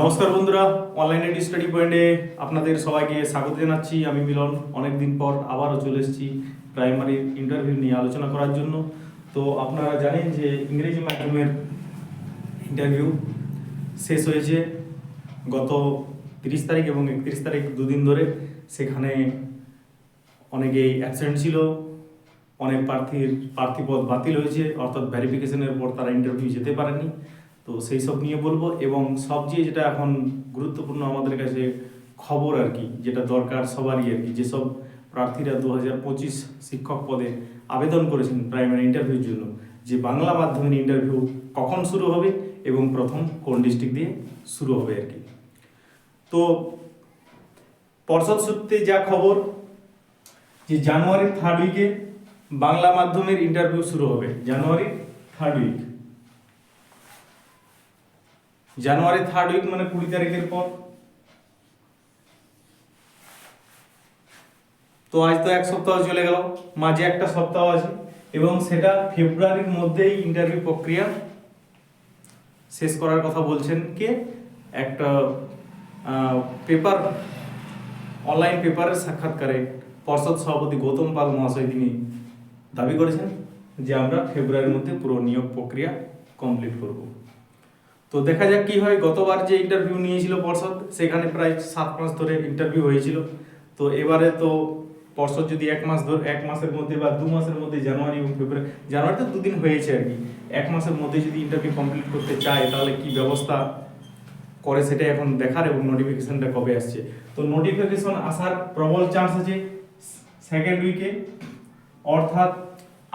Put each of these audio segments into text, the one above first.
নমস্কার বন্ধুরা online study পয়েন্টে আপনাদের সবাইকে স্বাগত জানাচ্ছি। আমি মিলন। অনেক দিন পর আবারও চলে এসেছি প্রাইমারি ইন্টারভিউ নিয়ে আলোচনা করার জন্য। তো আপনারা জানেন যে ইংরেজি মাধ্যমের ইন্টারভিউ শেষ হয়েছে গত তিরিশ তারিখ এবং একত্রিশ তারিখ দুদিন ধরে। সেখানে অনেকেই অ্যাবসেন্ট ছিল, অনেক প্রার্থীর প্রার্থী পদ বাতিল হয়েছে, অর্থাৎ ভেরিফিকেশনের পর তারা ইন্টারভিউ যেতে পারেনি তো সেই সব নিয়ে বলব এবং সবচেয়ে যেটা এখন গুরুত্বপূর্ণ আমাদের কাছে খবর আর কি, যেটা দরকার সবারই আর কি, যেসব প্রার্থীরা দু হাজার পঁচিশ শিক্ষক পদে আবেদন করেছেন প্রাইমারি ইন্টারভিউর জন্য, যে বাংলা মাধ্যমের ইন্টারভিউ কখন শুরু হবে এবং প্রথম কোন ডিস্ট্রিক্ট দিয়ে শুরু হবে আর কি। তো পর্ষদ সূত্রে যা খবর, যে জানুয়ারির থার্ড উইকে বাংলা মাধ্যমের ইন্টারভিউ শুরু হবে January third week January third week মানে কুড়ি তারিখের পর। তো আজ তো এক সপ্তাহ চলে গেল, মাঝে একটা সপ্তাহ আছে, এবং সেটা ফেব্রুয়ারির মধ্যেই ইন্টারভিউ প্রক্রিয়া শেষ করার কথা বলছেন কে? একটা পেপার অনলাইন পেপারের সাক্ষাৎকারে পর্ষদ সভাপতি গৌতম পাল মহাশয় তিনি দাবি করেছেন যে আমরা ফেব্রুয়ারির মধ্যে পুরো নিয়োগ প্রক্রিয়া কমপ্লিট করব। তো দেখা যাক কি হয়। গতবার যে ইন্টারভিউ নিয়েছিল পর্ষদ, সেখানে প্রায় সাত মাস ধরে ইন্টারভিউ হয়েছিল। তো এবারে তো পর্ষদ যদি এক মাস ধরে, এক মাসের মধ্যে বা দু মাসের মধ্যে জানুয়ারি এবং ফেব্রুয়ারি জানুয়ারিতে দুদিন হয়েছে আর কি। এক মাসের মধ্যে যদি ইন্টারভিউ কমপ্লিট করতে চায়, তাহলে কি ব্যবস্থা করে সেটা এখন দেখার এবং নোটিফিকেশনটা কবে আসছে? তো নোটিফিকেশন আসার প্রবল চান্স আছে সেকেন্ড উইকে অর্থাৎ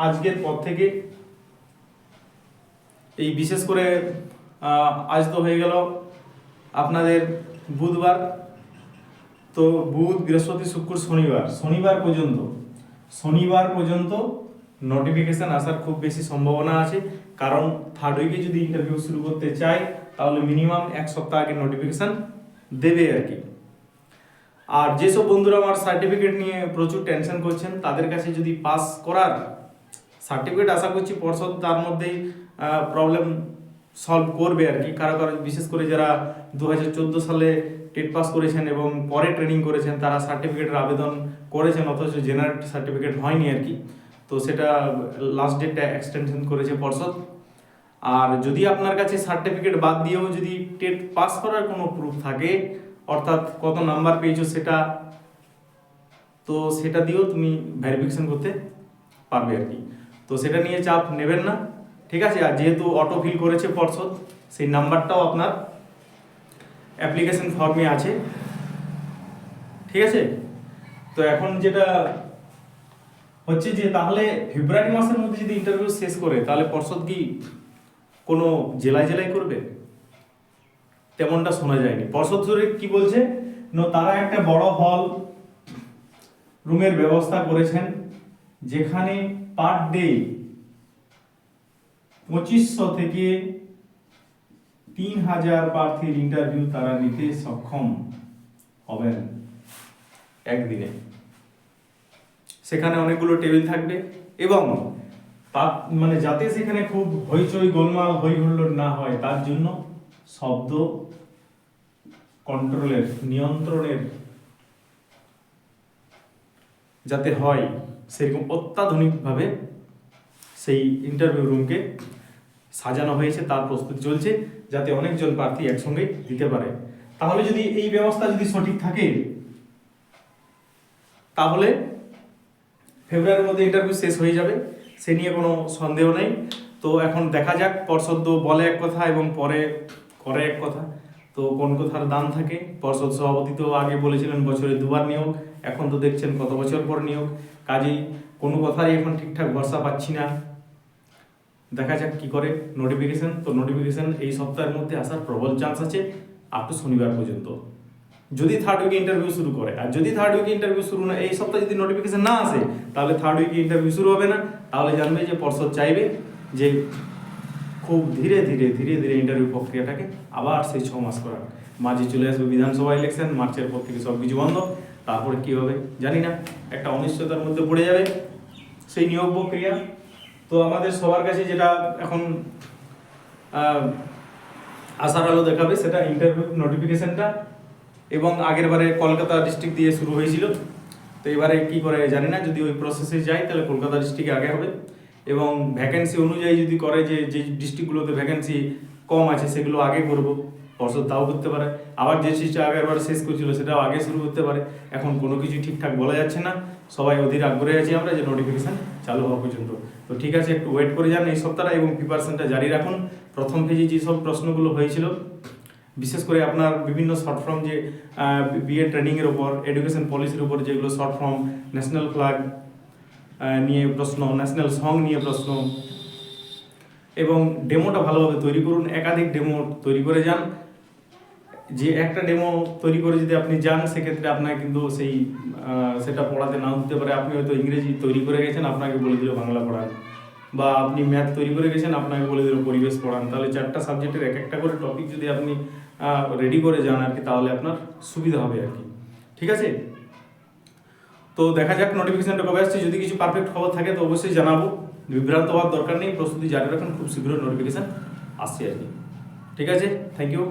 আজকের পর থেকে এই বিশেষ করে আজ তো হয়ে গেল আপনাদের বুধবার। তো বুধ, বৃহস্পতি, শুক্র, শনিবার। শনিবার পর্যন্ত শনিবার পর্যন্ত নোটিফিকেশন আসার খুব বেশি সম্ভাবনা আছে। কারণ থার্ড উইকে যদি ইন্টারভিউ শুরু করতে চাই, তাহলে মিনিমাম এক সপ্তাহ আগে নোটিফিকেশন দেবে আর কি। আর যেসব বন্ধুরা আমার সার্টিফিকেট নিয়ে প্রচুর টেনশন করছেন, তাদের কাছে যদি পাস করার সার্টিফিকেট আশা করছি পর্ষদ তার মধ্যেই প্রবলেম সলভ করবে আর কি। কারও কারও, বিশেষ করে যারা দু হাজার চোদ্দ সালে টেট পাস করেছেন এবং পরে ট্রেনিং করেছেন, তারা সার্টিফিকেটের আবেদন করেছেন, অথচ জেনারেল সার্টিফিকেট হয়নি আর কি। তো সেটা লাস্ট ডেটটা এক্সটেনশন করেছে পর্ষদ। আর যদি আপনার কাছে সার্টিফিকেট বাদ দিয়েও যদি টেট পাস করার কোনো প্রুফ থাকে, অর্থাৎ কত নাম্বার পেয়েছ সেটা, তো সেটা দিয়েও তুমি ভেরিফিকেশন করতে পারবে আর কি। তো সেটা নিয়ে চাপ নেবেন না। ঠিক আছে? আর যেহেতু অটো ফিল করেছে পর্ষদ, সেই নাম্বারটাও আপনার অ্যাপ্লিকেশন ফর্মে আছে। ঠিক আছে? তো এখন যেটা হচ্ছে যে, তাহলে ফেব্রুয়ারি মাসের মধ্যে যদি ইন্টারভিউ শেষ করে, তাহলে পর্ষদ কি কোনো জেলায় জেলায় করবে? তেমনটা শোনা যায়নি। পর্ষদ জুড়ে কি বলছে? ন, তারা একটা বড় হল রুমের ব্যবস্থা করেছেন, যেখানে পার ডে পঁচিশশো থেকে তিন হাজার প্রার্থীর ইন্টারভিউ তারা নিতে সক্ষম হবেন। একদিনে। সেখানে অনেকগুলো টেবিল থাকবে এবং তা- মানে যাতে সেখানে খুব হইচই গোলমাল হই হুল্লোড় না হয় তার জন্য শব্দ কন্ট্রোলের নিয়ন্ত্রণের যাতে হয় সেরকম অত্যাধুনিকভাবে সেই ইন্টারভিউ রুমকে সাজানো হয়েছে, তার প্রস্তুতি চলছে, যাতে অনেকজন প্রার্থী একসঙ্গে দিতে পারে। তাহলে যদি এই ব্যবস্থা যদি সঠিক থাকে, তাহলে ফেব্রুয়ারির মধ্যে ইন্টারভিউ শেষ হয়ে যাবে, সে নিয়ে কোনো সন্দেহ নেই। তো এখন দেখা যাক, পর্ষদ বলে এক কথা এবং পরে করে এক কথা। তো কোন কথার দাম থাকে? পর্ষদ সভাপতি তো আগে বলেছিলেন বছরে দুবার নিয়োগ, এখন তো দেখছেন কত বছর পর নিয়োগ। কাজেই কোনো কথারই এখন ঠিকঠাক ভরসা পাচ্ছি না। দেখা যাক কি করে নোটিফিকেশন তো নোটিফিকেশন এই সপ্তাহের মধ্যে আসার প্রবল চান্স আছে আপ টু শনিবার পর্যন্ত। যদি থার্ড উইকে ইন্টারভিউ শুরু করে, আর যদি থার্ড উইকে ইন্টারভিউ শুরু না, এই সপ্তাহে যদি নোটিফিকেশন না আসে, তাহলে থার্ড উইকে ইন্টারভিউ শুরু হবে না। তাহলে জানবে যে পর্ষদ চাইবে যে খুব ধীরে ধীরে ধীরে ধীরে ইন্টারভিউ প্রক্রিয়াটাকে আবার সেই ছ মাস করার। মাঝে চলে আসবে বিধানসভা ইলেকশন মার্চের পর থেকে সব কিছু বন্ধ। তারপরে কী হবে জানি না, একটা অনিশ্চয়তার মধ্যে পড়ে যাবে সেই নিয়োগ প্রক্রিয়া। তো আমাদের সবার কাছে যেটা এখন আশার আলো দেখাবে সেটা ইন্টারভিউ নোটিফিকেশনটা এবং আগের বারে কলকাতা ডিস্ট্রিক্ট দিয়ে শুরু হয়েছিল। তো এবারে কি করে জানি না, যদি ওই প্রসেসে যায় তাহলে কলকাতা ডিস্ট্রিক্টে আগে হবে এবং ভ্যাকেন্সি অনুযায়ী যদি করে যে যে ডিস্ট্রিক্টগুলোতে ভ্যাকেন্সি কম আছে সেগুলো আগে করব। পর্ষদ তাও করতে পারে। আবার যে সিস্টেম আগের বার শেষ করছিল, সেটাও আগে শুরু করতে পারে। এখন কোনো কিছু ঠিকঠাক বলা যাচ্ছে না। সবাই অধীর আগ্রহে আছি আমরা যে নোটিফিকেশান চালু হওয়া পর্যন্ত। তো ঠিক আছে, একটু ওয়েট করে যান এই সপ্তাহটা এবং প্রিপারেশনটা জারি রাখুন। প্রথম পেজে যেসব প্রশ্নগুলো হয়েছিল, বিশেষ করে আপনার বিভিন্ন শর্ট ফর্ম যে বিএ ট্রেনিংয়ের ওপর এডুকেশন পলিসির উপর যেগুলো শর্ট ফর্ম ন্যাশনাল ফ্ল্যাগ নিয়ে প্রশ্ন ন্যাশনাল সং নিয়ে প্রশ্ন। এবং ডেমোটা ভালোভাবে তৈরি করুন, একাধিক ডেমো তৈরি করে যান। যে একটা ডেমো তৈরি করে যদি আপনি যান, সেক্ষেত্রে আপনাকে কিন্তু সেই সেটা পড়াতে নাও দিতে পারে। আপনি হয়তো ইংরেজি তৈরি করে গেছেন, আপনাকে বলে দিল বাংলা পড়ান। বা আপনি ম্যাথ তৈরি করে গেছেন, আপনাকে বলে দিল পরিবেশ পড়ান। তাহলে চারটা সাবজেক্টের এক একটা করে টপিক যদি আপনি রেডি করে যান আর কি, তাহলে আপনার সুবিধা হবে আর কি। ঠিক আছে? তো দেখা যাক নোটিফিকেশনটা কবে আসছে। যদি কিছু পারফেক্ট খবর থাকে, তো অবশ্যই জানাব। বিভ্রান্ত হওয়ার দরকার নেই। প্রস্তুতি জারি রাখুন। খুব শীঘ্রই নোটিফিকেশন আসছে আর কি। ঠিক আছে? Thank you